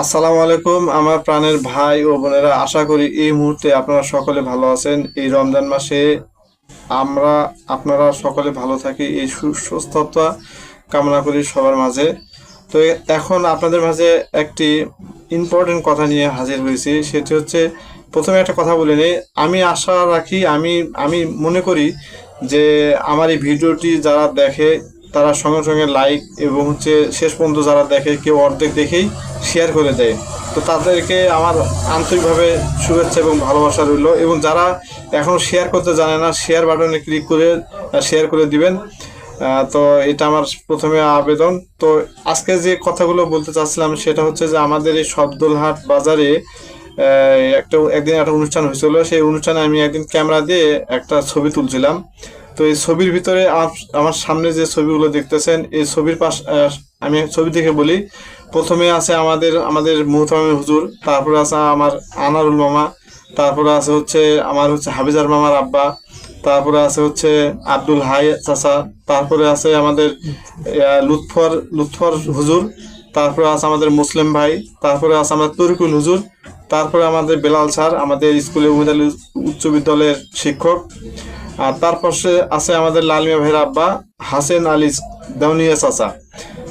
আসসালামু আলাইকুম, আমার প্রাণের ভাই ও বোনেরা, আশা করি এই মুহূর্তে আপনারা সকলে ভালো আছেন। এই রমজান মাসে আমরা, আপনারা সকলে ভালো থাকি, এই সুস্থতা কামনা করি সবার মাঝে। তো এখন আপনাদের মাঝে একটি ইম্পর্টেন্ট কথা নিয়ে হাজির হয়েছি, সেটি হচ্ছে, প্রথমে একটা কথা বলে নিই। আমি আশা রাখি, আমি আমি মনে করি যে আমার এই ভিডিওটি যারা দেখে তারা সঙ্গে সঙ্গে লাইক এবং হচ্ছে শেষ পর্যন্ত যারা দেখে কেউ অর্ধেক দেখেই শেয়ার করে দেয়। তো তাদেরকে আমার আন্তরিকভাবে শুভেচ্ছা এবং ভালোবাসা রইল এবং যারা এখনও শেয়ার করতে জানে না শেয়ার বাটনে ক্লিক করে শেয়ার করে দিবেন। তো এটা আমার প্রথমে আবেদন। তো আজকে যে কথাগুলো বলতে চাচ্ছিলাম সেটা হচ্ছে যে আমাদের এই শব্দলহাট বাজারে একটা একদিন একটা অনুষ্ঠান হয়েছিল। সেই অনুষ্ঠানে আমি একদিন ক্যামেরা দিয়ে একটা ছবি তুলছিলাম। তো এই ছবির ভিতরে আমার সামনে যে ছবিগুলো দেখতেছেন, এই ছবির পাশ আমি ছবি দেখে বলি। প্রথমে আছে আমাদের আমাদের মুহতামিম হুজুর, তারপরে আছে আমার আনারুল মামা, তারপরে আছে হচ্ছে আমার হচ্ছে হাবিজার মামার আব্বা, তারপরে আছে হচ্ছে আব্দুল হাই চাচা, তারপরে আছে আমাদের লুৎফর লুৎফর হুজুর, তারপরে আছে আমাদের মুসলিম ভাই, তারপরে আছে আমাদের তরিকুল হুজুর, তারপরে আমাদের বেলাল স্যার, আমাদের স্কুলে উচ্চ বিদ্যালয়ের শিক্ষক। আর তার পাশে আছে আমাদের লালমিয়া ভাইয়ের আব্বা, হাসেন আলী দেওনিয়া চাচা।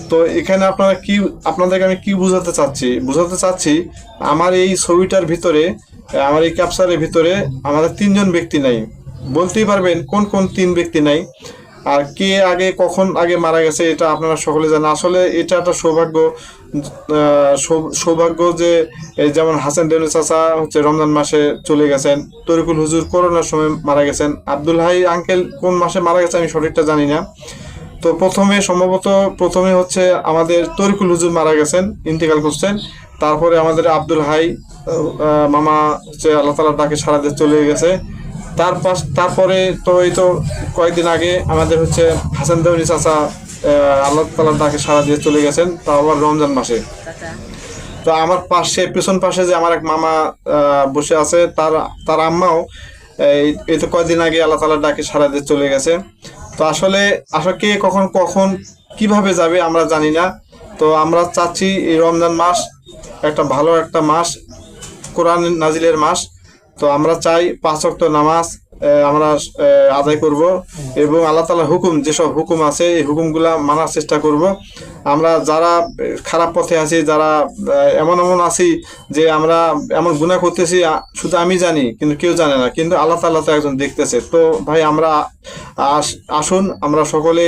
তো এখানে আপনারা কি, আপনাদেরকে আমি কি বুঝাতে চাচ্ছি? বুঝাতে চাচ্ছি, আমার এই ছবিটার ভিতরে, আমার এই ক্যাপচারের ভিতরে আমাদের তিনজন ব্যক্তি নাই। বলতেই পারবেন কোন কোন তিন ব্যক্তি নাই। আর কে আগে, কখন আগে মারা গেছে এটা আপনারা সকলে জানেন। আসলে এটা একটা সৌভাগ্য সৌভাগ্য যে যেমন হাসান ডেনু চাচা হচ্ছে রমজান মাসে চলে গেছেন, তরিকুল হুজুর করোনার সময় মারা গেছেন। আব্দুল হাই আঙ্কেল কোন মাসে মারা গেছে আমি সঠিকটা জানি না। তো প্রথমে, সম্ভবত প্রথমে হচ্ছে আমাদের তরিকুল হুজুর মারা গেছেন, ইন্তেকাল করছেন। তারপরে আমাদের আব্দুল হাই মামা হচ্ছে আল্লাহ তালা তাকে সারা চলে গেছে। তার পাশ তারপরে তো এই তো কয়েকদিন আগে আমাদের হচ্ছে হাসান দেওয়ানি চাচা আল্লাহ তালা তাকে সারা দিয়ে চলে গেছেন তা আবার রমজান মাসে। তো আমার পাশে পেছন পাশে যে আমার এক মামা বসে আছে তার তার আম্মাও এই এই তো কয়েকদিন আগে আল্লাহ তালা ডাকে সারা দিয়ে চলে গেছে। তো আসলে আসলে কে কখন কখন কীভাবে যাবে আমরা জানি না। তো আমরা চাচ্ছি এই রমজান মাস একটা ভালো একটা মাস কোরআন নাজিলের মাস। তো আমরা চাই পাঁচ ওয়াক্ত নামাজ আমরা আদায় করব এবং আল্লাহ তালা হুকুম, যেসব হুকুম আছে, এই হুকুমগুলা মানার চেষ্টা করব। আমরা যারা খারাপ পথে আছি, যারা এমন এমন আছি যে আমরা এমন গুণা করতেছি শুধু আমি জানি, কিন্তু কেউ জানে না, কিন্তু আল্লাহ তাল্লাহ তো একজন দেখতেছে। তো ভাই, আমরা আস- আসুন, আমরা সকলে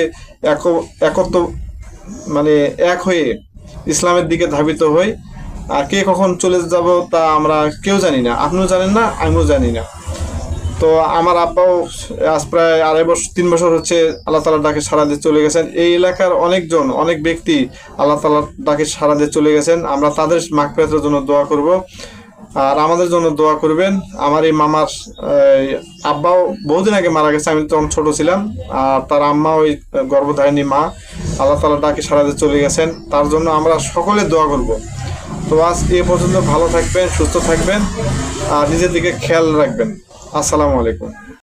এক একত্র মানে এক হয়ে ইসলামের দিকে ধাবিত হই। কে কখন চলে যাব তা আমরা কেউ জানি না। আপনিও জানেন না, আমিও জানি না। তো আমার আব্বাও আজ প্রায় আড়াই বছর, তিন বছর হচ্ছে আল্লাহ তালার ডাকে সারা দিয়ে চলে গেছেন। এই এলাকার অনেকজন, অনেক ব্যক্তি আল্লাহ তালার ডাকে সারা দিয়ে চলে গেছেন। আমরা তাদের মাগফিরাতের জন্য দোয়া করব। আর আমাদের জন্য দোয়া করবেন। আমার এই মামার আব্বাও বহুদিন আগে মারা গেছে, আমি তখন ছোট ছিলাম। আর তার আম্মা ওই গর্ভধারিণী মা, আল্লাহ তালার ডাকে সারা দিয়ে চলে গেছেন। তার জন্য আমরা সকলে দোয়া করব। তো আজ এ পর্যন্ত ভালো থাকবেন, সুস্থ থাকবেন, আর নিজের দিকে খেয়াল রাখবেন। আসসালামু আলাইকুম।